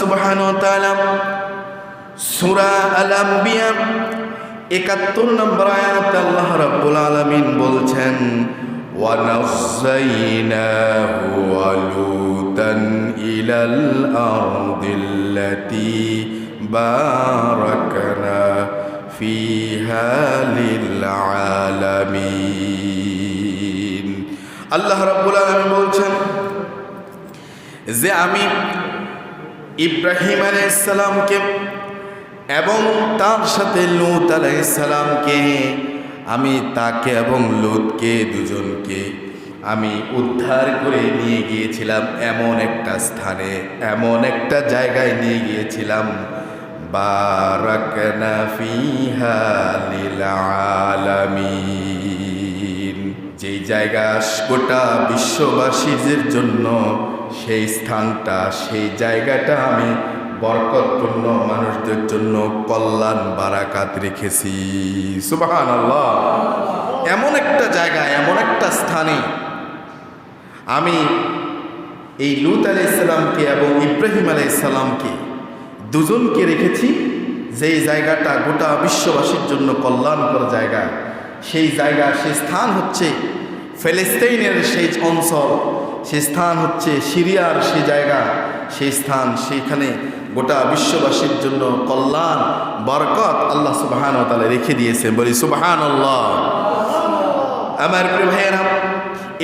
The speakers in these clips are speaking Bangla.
সুবহান সুরা আল আম্বিয়া একাত্তর নম্বর আয়াত আল্লাহ রাব্বুল আলামিন বলছেন ونزيناه ولوطا إلى الأرض التي باركنا فيها للعالمين আল্লাহ রাব্বুল আলামিন বলছেন যে আমি ইব্রাহিম আলাইসালামকে এবং তার সাথে লুত আলাইসালামকে আমি তাকে এবং লুতকে দুজনকে, আমি উদ্ধার করে নিয়ে গিয়েছিলাম এমন একটা স্থানে, এমন একটা জায়গায় নিয়ে গিয়েছিলাম। আলামিন। যেই জায়গা গোটা বিশ্ববাসীদের জন্য সেই স্থানটা, সেই জায়গাটা আমি বরকতপূর্ণ মানুষদের জন্য কল্যাণ বারাকাত রেখেছি। সুবাহান আল্লাহ এমন একটা জায়গা, এমন একটা স্থানে আমি এই লুত আলাইসাল্লামকে এবং ইব্রাহিম আলাইসাল্লামকে দুজনকে রেখেছি। যেই জায়গাটা গোটা বিশ্ববাসীর জন্য কল্যাণকর জায়গা, সেই জায়গা, সেই স্থান হচ্ছে ফেলেস্তাইনের সেই অঞ্চল, সেই স্থান হচ্ছে সিরিয়ার সেই জায়গা। সেই স্থান, সেইখানে গোটা বিশ্ববাসীর জন্য কল্যাণ, বরকত আল্লাহ সুবাহান তালা রেখে দিয়েছেন। বলি সুবাহান আল্লাহ আমার প্রিয় ভাইয়েরা,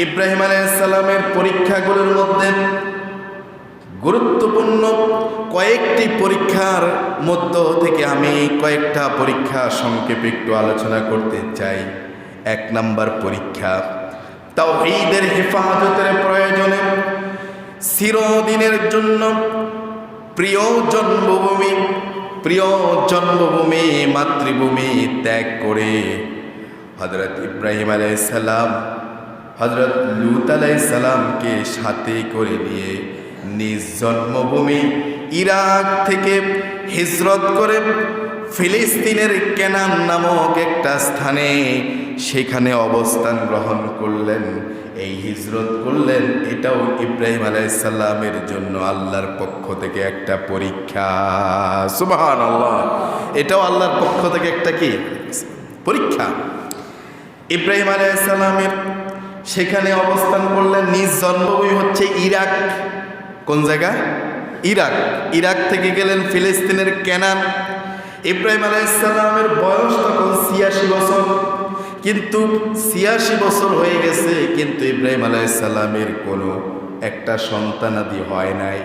ইব্রাহিম আলাইসাল্লামের পরীক্ষাগুলোর মধ্যে গুরুত্বপূর্ণ কয়েকটি পরীক্ষার মধ্য থেকে আমি কয়েকটা পরীক্ষা সংক্ষেপে একটু আলোচনা করতে চাই। এক নাম্বার পরীক্ষা তাও ঈদের হেফাজতের প্রয়োজনে চিরদিনের জন্য প্রিয় জন্মভূমি প্রিয় জন্মভূমি, মাতৃভূমি ত্যাগ করে হজরত ইব্রাহিম আলাইসাল্লাম হজরত লুত আলাইসাল্লামকে সাথে করে নিয়ে নিজ জন্মভূমি ইরাক থেকে হিজরত করে ফিলিস্তিনের কেনান নামক একটা স্থানে সেখানে অবস্থান গ্রহণ করলেন, এই হিজরত করলেন, এটাও ইব্রাহিম আলাইসাল্লামের জন্য আল্লাহর পক্ষ থেকে একটা পরীক্ষা। সুবাহান আল্লাহ এটাও আল্লাহর পক্ষ থেকে একটা কি? পরীক্ষা। ইব্রাহিম আলাইসাল্লামের সেখানে অবস্থান করলেন, নিজ জন্মভূমি হচ্ছে ইরাক। কোন জায়গা? ইরাক। ইরাক থেকে গেলেন ফিলিস্তিনের কেনান। ইব্রাহিম আলাইসাল্লামের বয়স তখন ছিয়াশি বছর। কিন্তু ছিয়াশি বছর হয়ে গেছে, কিন্তু ইব্রাহিম আলাইসাল্লামের কোনো একটা সন্তানাদি হয় নাই।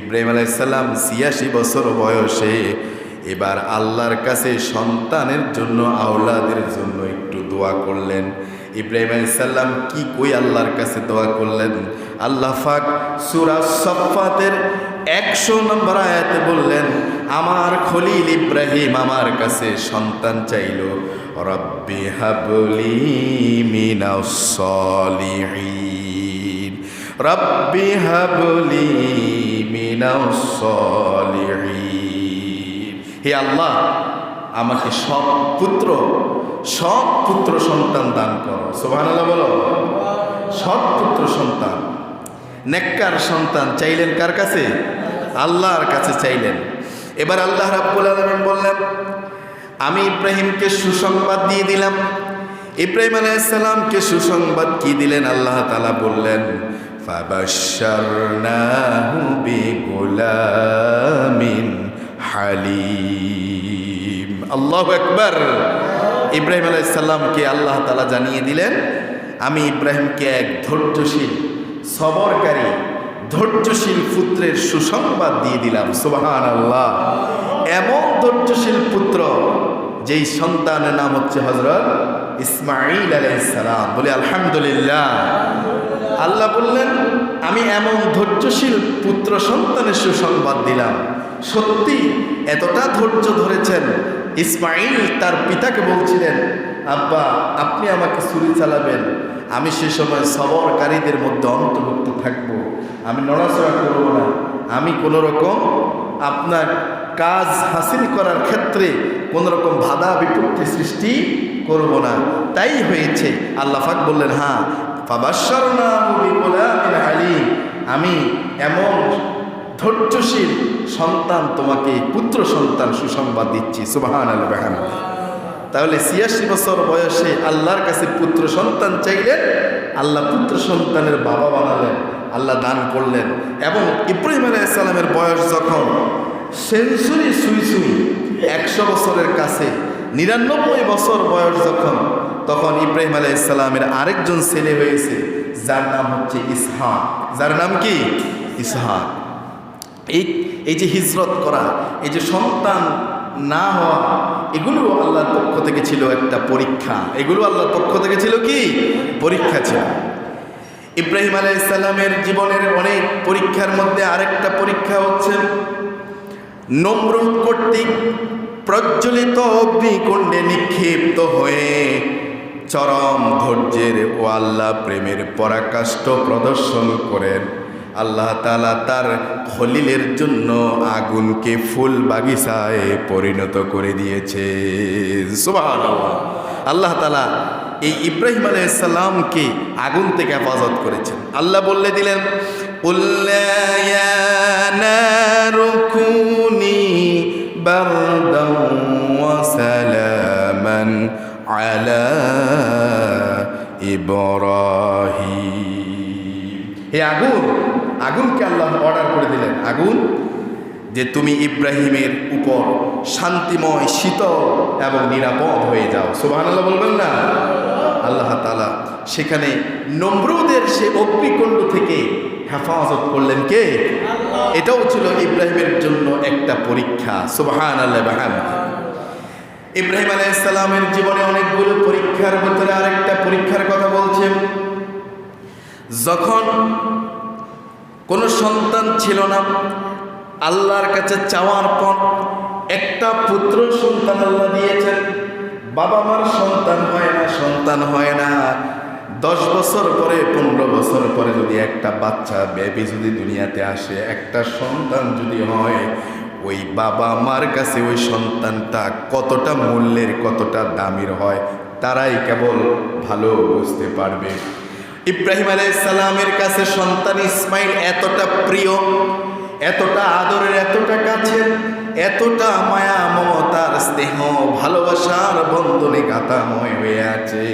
ইব্রাহিম আলাইসাল্লাম ছিয়াশি বছর বয়সে এবার আল্লাহর কাছে সন্তানের জন্য, আওলাদের জন্য একটু দোয়া করলেন। ইব্রাহিম আলাইসাল্লাম কি কই আল্লাহর কাছে দোয়া করলেন? আল্লাহ ফাক সুরা সফাতের একশো নম্বর আয়াতে বললেন, আমার খলিল ইব্রাহিম আমার কাছে সন্তান চাইল। রব্বি হাবলি মিনাসলিহীন রব্বি হাবলি মিনাসলিহীন হে আল্লাহ, আমাকে সব পুত্র সব পুত্র সন্তান দান করো। সোভান বলো। সব পুত্র সন্তান। নেককার সন্তান চাইলেন কার কাছে? আল্লাহর কাছে চাইলেন। এবার আল্লাহ রাব্বুল আলমিন বললেন, আমি ইব্রাহিমকে সুসংবাদ দিয়ে দিলাম। ইব্রাহিম আলাইসাল্লামকে সুসংবাদ কি দিলেন? আল্লাহ তালা বললেন হালিম। আল্লাহু আকবার। ইব্রাহিম আলাইসাল্লামকে আল্লাহ তালা জানিয়ে দিলেন, আমি ইব্রাহিমকে এক ধৈর্যশীল সবরকারী ধৈর্যশীল পুত্রের সুসংবাদ দিয়ে দিলাম সুবাহান আল্লাহ এমন ধৈর্যশীল পুত্র যেই সন্তানের নাম হচ্ছে হজরত ইসমাইল আলাইসালাম বলে, আলহামদুলিল্লাহ। আল্লাহ বললেন, আমি এমন ধৈর্যশীল পুত্র সন্তানের সুসংবাদ দিলাম। সত্যি, এতটা ধৈর্য ধরেছেন ইসমাইল তার পিতাকে বলছিলেন আব্বা, আপনি আমাকে ছুরি চালাবেন। আমি সে সময় সবরকারীদের মধ্যে অন্তর্ভুক্ত থাকব। আমি নড়াচড়া করব না। আমি কোনো রকম আপনার কাজ হাসিল করার ক্ষেত্রে কোনো রকম বাধা বিপত্তি সৃষ্টি করব না। তাই হয়েছে, আল্লাহ ফাক বললেন হ্যাঁ হালিম আমি এমন ধৈর্যশীল সন্তান তোমাকে, পুত্র সন্তান সুসংবাদ দিচ্ছি। সুবাহান আল তাহলে ছিয়াশি বছর বয়সে আল্লাহর কাছে পুত্র সন্তান চাইলেন, আল্লাহ পুত্র সন্তানের বাবা বানালেন, আল্লাহ দান করলেন। এবং ইব্রাহিম আলাইসালামের বয়স যখন সেঞ্চুরি সুই সুই একশো বছরের কাছে, নিরানব্বই বছর বয়স যখন, তখন ইব্রাহিম আলাইসালামের আরেকজন ছেলে হয়েছে, যার নাম হচ্ছে ইসহাক। যার নাম কি? ইসহাক। এই এই যে হিজরত করা, এই যে সন্তান না হওয়া, এগুলো আল্লাহর পক্ষ থেকে ছিল একটা পরীক্ষা। এগুলো আল্লাহর পক্ষ থেকে ছিল কি? পরীক্ষা ছিল। ইব্রাহিম আলাইসাল্লামের জীবনের অনেক পরীক্ষার মধ্যে আরেকটা পরীক্ষা হচ্ছে, নমরুদ কর্তৃক প্রজ্বলিত অগ্নিকুণ্ডে নিক্ষিপ্ত হয়ে চরম ধৈর্যের ও আল্লাহ প্রেমের পরাকাষ্ঠ প্রদর্শন করেন। আল্লাহ তালা তার খলিলের জন্য আগুনকে ফুল বাগিচায় পরিণত করে দিয়েছে। আল্লাহ তালা এই ইব্রাহিম আলাইসাল্লামকে আগুন থেকে হেফাজত করেছেন। আল্লাহ বললে দিলেন "কুল্লা ইয়া নারু কুনি বারদান ওয়া সালামান আলা হে আগুন আগুনকে আল্লাহ অর্ডার করে দিলেন। আগুন যে তুমি ইব্রাহিমের উপর শান্তিময় শীতল এবং নিরাপদ হয়ে যাও। সুবাহ আল্লাহ বলবেন না? আল্লাহ তালা সেখানে নম্রদের সে অগ্নিকুণ্ড থেকে হেফাজত করলেন কে? এটাও ছিল ইব্রাহিমের জন্য একটা পরীক্ষা। সুবাহান আল্লাহ বাহান ইব্রাহিম আলাইসালামের জীবনে অনেকগুলো পরীক্ষার ভিতরে আরেকটা পরীক্ষার কথা বলছেন। যখন কোনো সন্তান ছিল না। আল্লাহর কাছে চাওয়ার পর একটা পুত্র সন্তান আল্লাহ দিয়েছেন। বাবা মার সন্তান হয় না, সন্তান হয় না। দশ বছর পরে, পনেরো বছর পরে যদি একটা বাচ্চা বেবি যদি দুনিয়াতে আসে, একটা সন্তান যদি হয়, ওই বাবা মার কাছে ওই সন্তানটা কতটা মূল্যের, কতটা দামির হয়, তারাই কেবল ভালো বুঝতে পারবে। ইব্রাহিম আলাইসালামের কাছে সন্তান ইসমাইল এতটা প্রিয়, এতটা আদরের, এতটা কাছের, এতটা মায়া, মমতার স্নেহ, ভালোবাসার বন্ধনে গাতাময় হয়ে আছে।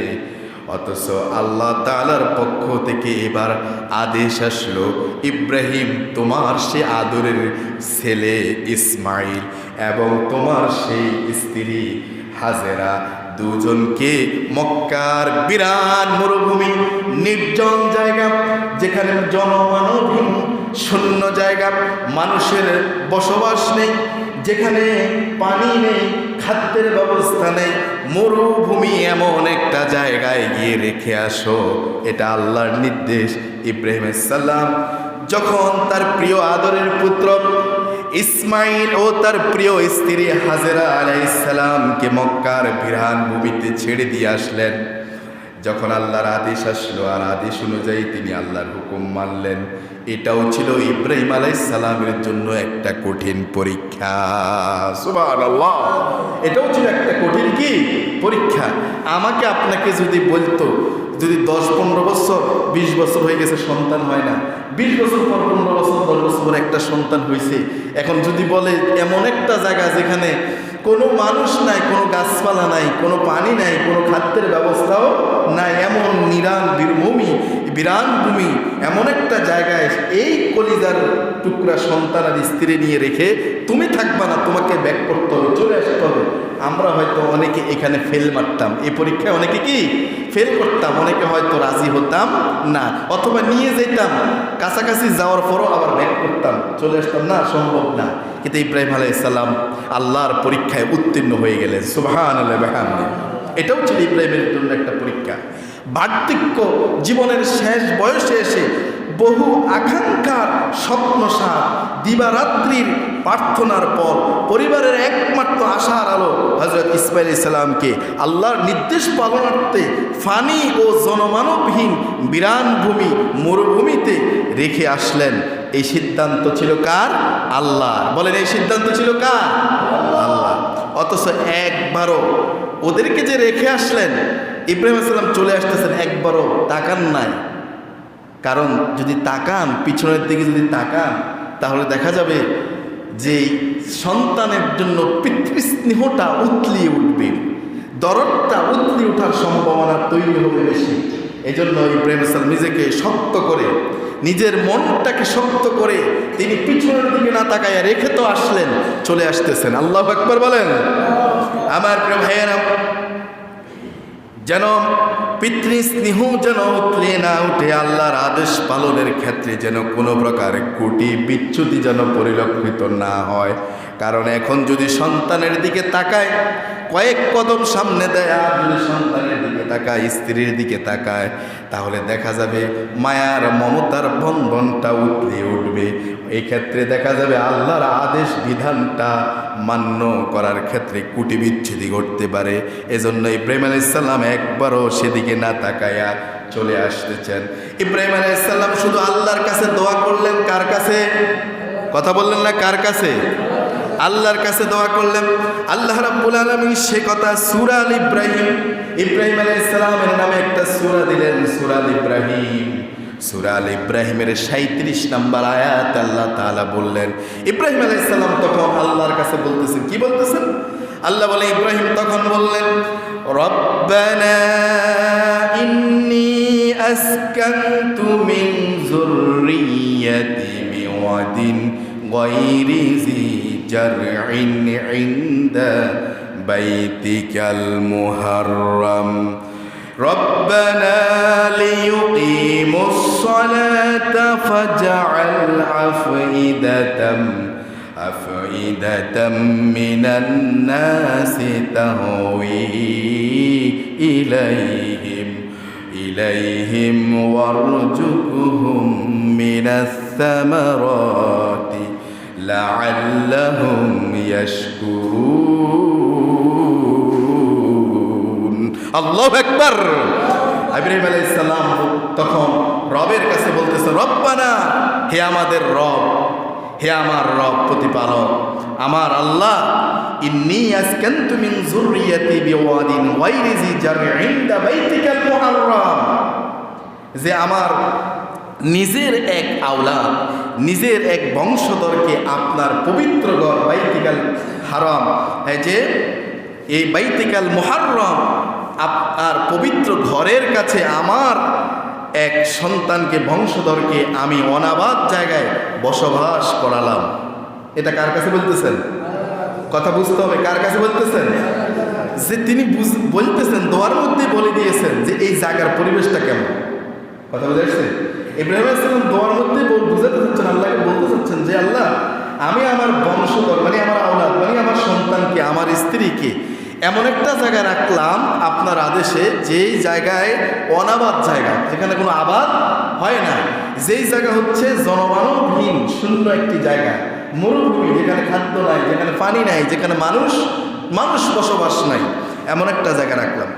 অথচ আল্লাহ তালার পক্ষ থেকে এবার আদেশ আসলো, ইব্রাহিম, তোমার সে আদরের ছেলে ইসমাইল এবং তোমার সেই স্ত্রী হাজেরা দুজনকে মক্কার বিরাট মরুভূমি, নির্জন জায়গা, যেখানে জনমানবহীন, শূন্য জায়গা, মানুষের বসবাস নেই, যেখানে পানি নেই, খাদ্যের ব্যবস্থা নেই। মরুভূমি এমন একটা জায়গায় গিয়ে রেখে আসো, এটা আল্লাহর নির্দেশ। ইব্রাহিম সাল্লাম যখন তার প্রিয় আদরের পুত্র ইসমাইল ও তার প্রিয় স্ত্রী হাজেরা আলাইসালামকে মক্কার বিরান ভূমিতে ছেড়ে দিয়ে আসলেন। যখন আল্লাহর আদেশ আসলো আর আদেশ অনুযায়ী তিনি আল্লাহর হুকুম মানলেন। এটাও ছিল ইব্রাহিম আলাইসালামের জন্য একটা কঠিন পরীক্ষা। এটাও ছিল একটা কঠিন কি? পরীক্ষা। আমাকে আপনাকে যদি বলতো যদি দশ পনেরো বছর, বিশ বছর হয়ে গেছে, সন্তান হয় না। বিশ বছর পর পনেরো বছর, দশ বছর পর একটা সন্তান হয়েছে এখন যদি বলে এমন একটা জায়গা যেখানে কোনো মানুষ নাই, কোনো গাছপালা নাই, কোনো পানি নাই, কোনো খাদ্যের ব্যবস্থাও নাই, এমন নিরান, বীরভূমি বিরান ভূমি এমন একটা জায়গায় এই কলিজার টুকরা সন্তান আর স্ত্রী নিয়ে রেখে তুমি থাকবা না, তোমাকে ব্যাক করতে হবে, চলে আসতে হবে। আমরা হয়তো অনেকে এখানে ফেল মারতাম। এই পরীক্ষায় অনেকে কি? ফেল করতাম, অনেকে হয়তো রাজি হতাম না। অথবা নিয়ে যেতাম, কাছাকাছি যাওয়ার পরও আবার ব্যাক করতাম, চলে আসতাম। না, সম্ভব না। কিন্তু ইব্রাহিম আলাইসাল্লাম আল্লাহর পরীক্ষায় উত্তীর্ণ হয়ে গেলেন। সুবাহান আল্লাহ এটাও ছিল ইব্রাহিমের জন্য একটা পরীক্ষা। বার্ধক্য জীবনের শেষ বয়সে এসে বহু আকাঙ্ক্ষার স্বপ্নসার দিবারাত্রির প্রার্থনার পর পরিবারের একমাত্র আশার আলো হজরত ইসমাইল ইসলামকে আল্লাহর নির্দেশ পালনার্থে ফানি ও জনমানবহীন বিরান ভূমি মরুভূমিতে রেখে আসলেন। এই সিদ্ধান্ত ছিল কার? আল্লাহ বলেন, এই সিদ্ধান্ত ছিল কার? আল্লাহ অথচ একবারও ওদেরকে যে রেখে আসলেন, ইব্রাহিম আসসালাম চলে আসতেছেন একবারও তাকান নাই। কারণ যদি তাকান, পিছনের দিকে যদি তাকান, তাহলে দেখা যাবে যে সন্তানের জন্য পিতৃস্নেহটা উতলিয়ে উঠবে। দরদটা উতলিয়ে ওঠার সম্ভাবনা তৈরি হবে বেশি। এই জন্য ইব্রাহিম ইসলাম নিজেকে শক্ত করে, নিজের মনটাকে শক্ত করে তিনি পিছনের দিকে না তাকাইয়া রেখে তো আসলেন, চলে আসতেছেন। আল্লাহ একবার বলেন। আমার প্রিয় ভাইয়েরা, যেন পিতৃ স্নেহ যেন উতলে না উঠে, আল্লাহর আদেশ পালনের ক্ষেত্রে যেন কোনো প্রকার কুটি বিচ্যুতি যেন পরিলক্ষিত না হয়। কারণ এখন যদি সন্তানের দিকে তাকায়, কয়েক কদম সামনে দেয় আর সন্তানের তাকায়, স্ত্রীর দিকে তাকায়, তাহলে দেখা যাবে মায়ার মমতার বন্ধনটা উতলে উঠবে। এই ক্ষেত্রে দেখা যাবে আল্লাহর আদেশ, বিধানটা মান্য করার ক্ষেত্রে কুটি বিচ্ছেদি ঘটতে পারে। এজন্য ইব্রাহিম আলাইসাল্লাম একবারও সেদিকে না তাকায়া চলে আসতেছেন। ইব্রাহিম আলাইসাল্লাম শুধু আল্লাহর কাছে দোয়া করলেন কার কাছে? কথা বললেন না কার কাছে? আল্লাহর কাছে দোয়া করলেন, আল্লাহ রাব্বুল আলামিন সে কথা সুরা আল ইব্রাহিম ইব্রাহিম আলাইহিস সালামের নামে একটা সুরা দিলেন, সূরা আল ইব্রাহিম। সুরা আল ইব্রাহিমের 37 নম্বর আয়াত আল্লাহ তাআলা বললেন, ইব্রাহিম আলাইহিস সালাম তখন আল্লাহর কাছে বলতেছেন, কি বলতেছেন? আল্লাহ বলে, ইব্রাহিম তখন বললেন, রব্বানা ইন্নি আসকান্তু মিন যুররিয়াতি বিওয়াদিন গায়রি جرع عند بيتك المحرم. ربنا ليقيموا الصلاة فاجعل أفئدة أفئدة من الناس تهوي إليهم إليهم وارزقهم من الثمرات. লাআল্লাহুম ইয়াশকুরুন আল্লাহু আকবার ইব্রাহিম আলাইহিস সালাম তখন রবের কাছে বলতেছে, রব্বানা, হে আমাদের রব, হে আমার রব প্রতিপালক, আমার আল্লাহ, ইন্নি আসকান্তু মিন যুররিয়াতি বিওয়াদিন ওয়াইরিজি জার'ইন দা বাইতিকাল মুহাররাম। যে আমার নিজের এক আওলাদ, নিজের এক বংশধরকে আপনার পবিত্র ঘর বাইতিকাল হারাম। এই যে, এই বাইতিকাল মুহাররম, আপনার পবিত্র ঘরের কাছে আমার এক সন্তানকে, বংশধরকে আমি অনাবাদ জায়গায় বসবাস করালাম। এটা কার কাছে বলতেছেন? কথা বুঝতে হবে, কার কাছে বলতেছেন? যে তিনি বলতেছেন, দোয়ার মধ্যে বলে দিয়েছেন যে এই জায়গার পরিবেশটা কেমন? কথা বুঝে ইব্রাহিম ইসলাম দোয়ার মধ্যে বুঝাতে চাচ্ছেন, আল্লাহকে বলতে চাচ্ছেন যে, আল্লাহ, আমি আমার বংশধর মানে আমার আওলাদ মানে আমার সন্তানকে, আমার স্ত্রীকে এমন একটা জায়গায় রাখলাম, আপনার আদেশে যেই জায়গায় অনাবাদ জায়গা, যেখানে কোনো আবাদ হয় না। যেই জায়গা হচ্ছে জনমানবহীন, শূন্য একটি জায়গা, মরুভূমি, যেখানে খাদ্য নাই, যেখানে পানি নাই, যেখানে মানুষ মানুষ বসবাস নাই, এমন একটা জায়গা রাখলাম।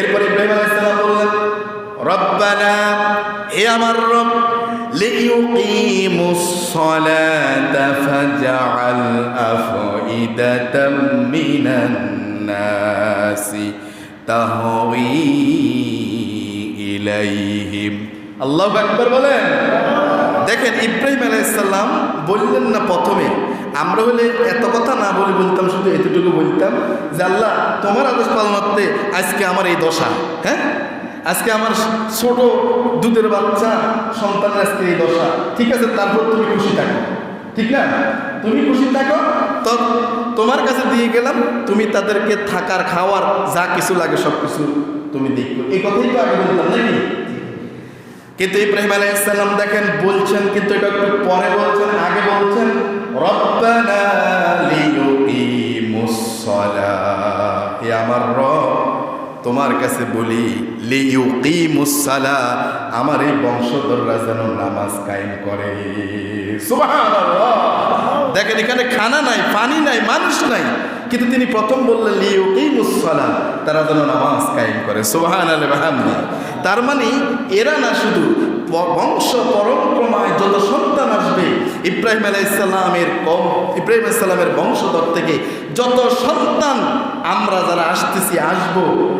এরপরে ইব্রাহিম আলাইসালাম বললেন, রব্বানা আমার রব ليقيموا الصلاة فاجعل أفئدة من الناس تهوي إليهم আল্লাহ একবার বলেন দেখেন ইব্রাহিম আলাইসাল্লাম বললেন না প্রথমে আমরা হলে এত কথা না বলে বলতাম শুধু এতটুকু বলতাম যে আল্লাহ তোমার আদেশ পালনার্থে আজকে আমার এই দশা হ্যাঁ আজকে আমার ছোট দুধের বাচ্চা সন্তানের আজকে এই দশা। ঠিক আছে, তারপর তুমি খুশি থাকো। ঠিক না? তুমি খুশি থাকো, তো তোমার কাছে দিয়ে গেলাম, তুমি তাদেরকে থাকার, খাওয়ার যা কিছু লাগে সব কিছু তুমি দেখো এই কথাই তো আগে বলতাম, নাকি? কিন্তু ইব্রাহিম আলাইসাল্লাম দেখেন, বলছেন, কিন্তু এটা একটু পরে বলছেন, আগে বলছেন, রব্বানা লিয়ুকিমুস সালাহ। হে আমার রব। তোমার কাছে বলি আমার এই বংশধররা যেন নামাজ কায়েম করে। দেখেন, এখানে খানা নাই, পানি নাই, মানুষ নাই। কিন্তু তিনি প্রথম বললেন লিয়ুকিমুস সালাহ তারা যেন নামাজ কায়েম করে। সুবহানাল্লাহ তার মানে এরা না শুধু বংশ পরম্পরায় যত সন্তান আসবে, ইব্রাহিম আলাইসাল্লামের কম, ইব্রাহিম আলাইসাল্লামের বংশধর থেকে যত সন্তান আমরা যারা আসতেছি, আসব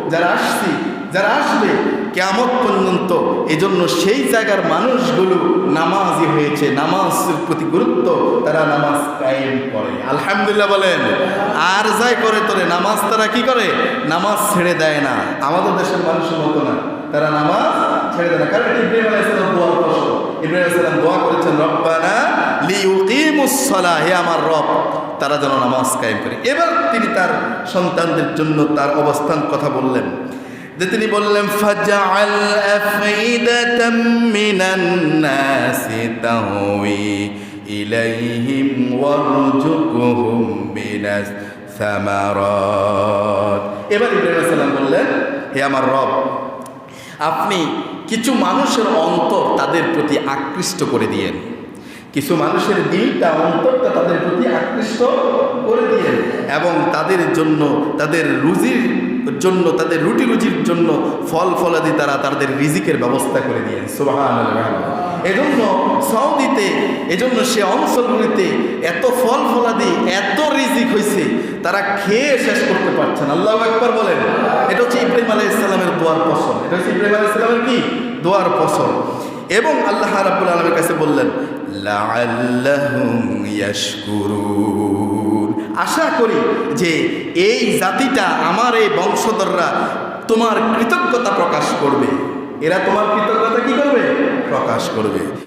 যারা আসছি, যারা আসবে কেমন পর্যন্ত এজন্য সেই জায়গার মানুষগুলো নামাজি হয়েছে, নামাজের প্রতি গুরুত্ব তারা নামাজ কায়েম করে। আলহামদুলিল্লাহ বলেন, আর যাই করে তোরে, নামাজ তারা কি করে? নামাজ ছেড়ে দেয় না। আমাদের দেশের মানুষের মতো না। তারা নামাজ ছেড়ে দেয় না। কারণ ইব্রাহিম আলাইসালাম দোয়ার প্রশ্ন। ইব্রাহিম আলাইসালাম দোয়া করেছেন, রব্বানা লিউকিমুসসালাহ হে আমার রব। তারা যেন নামাজ কায়েম করে। এবার তিনি তার সন্তানদের জন্য তার অবস্থান কথা বললেন। যে তিনি বললেন, ফাজআল আফইদাতাম মিনান নাসি তাহওয়ি ইলাইহিম ওয়ারজুকহুম মিনাস সামারাত। এবার ইব্রাহিম বললেন, হে আমার রব, আপনি কিছু মানুষের অন্তর তাদের প্রতি আকৃষ্ট করে দিয়েন। কিছু মানুষের দিলটা, অন্তরটা তাদের প্রতি আকৃষ্ট করে দিয়ে এবং তাদের জন্য, তাদের রুজির জন্য, তাদের রুটি রুজির জন্য ফল ফলাদি তারা তাদের রিজিকের ব্যবস্থা করে দিয়েন সুবাহান এজন্য সৌদিতে, এজন্য সে অঞ্চলগুলিতে এত ফল ফলাদি, এত রিজিক হয়েছে তারা খেয়ে শেষ করতে পারছেন আল্লাহ একবার বলেন, এটা হচ্ছে ইব্রাহিম আলাহ ইসলামের দোয়ার ফসল। এটা হচ্ছে ইব্রাহিম আলাহ ইসলামের কি? দোয়ার ফসল। এবং আল্লাহ রাব্বুল আলমের কাছে বললেন আশা করি যে এই জাতিটা আমার এই বংশধররা তোমার কৃতজ্ঞতা প্রকাশ করবে। এরা তোমার কৃতজ্ঞতা কি করবে? প্রকাশ করবে।